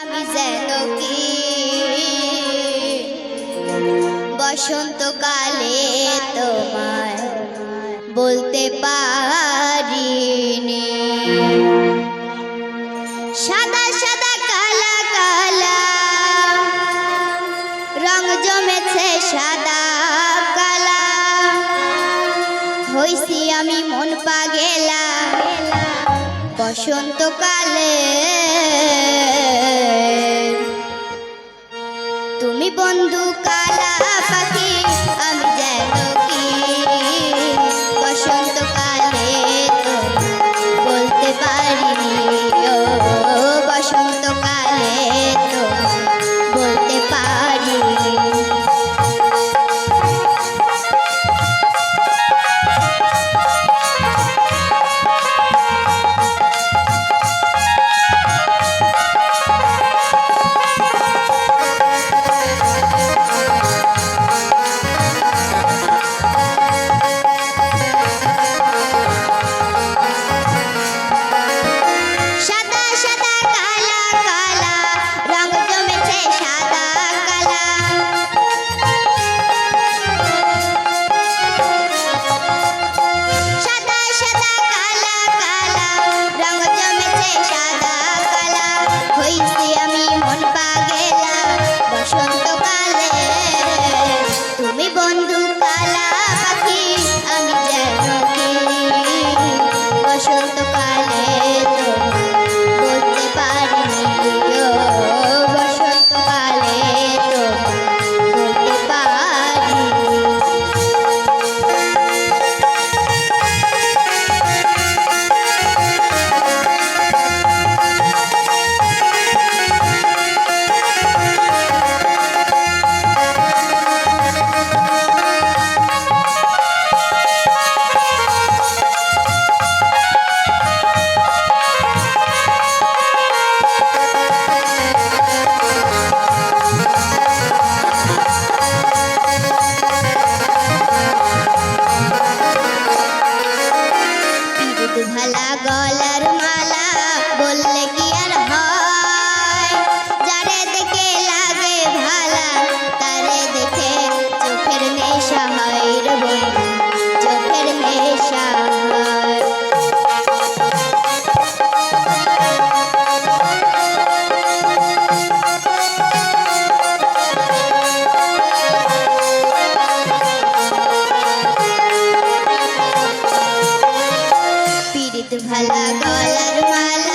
আমি যেন কি? বসন্তকালে তোমায় বলতে পারিনি। সাদা সাদা, কালা কালা, রং জমেছে সাদা, কালা। হইছি আমি মন পাগেলা। বসন্তকালে মালার মালা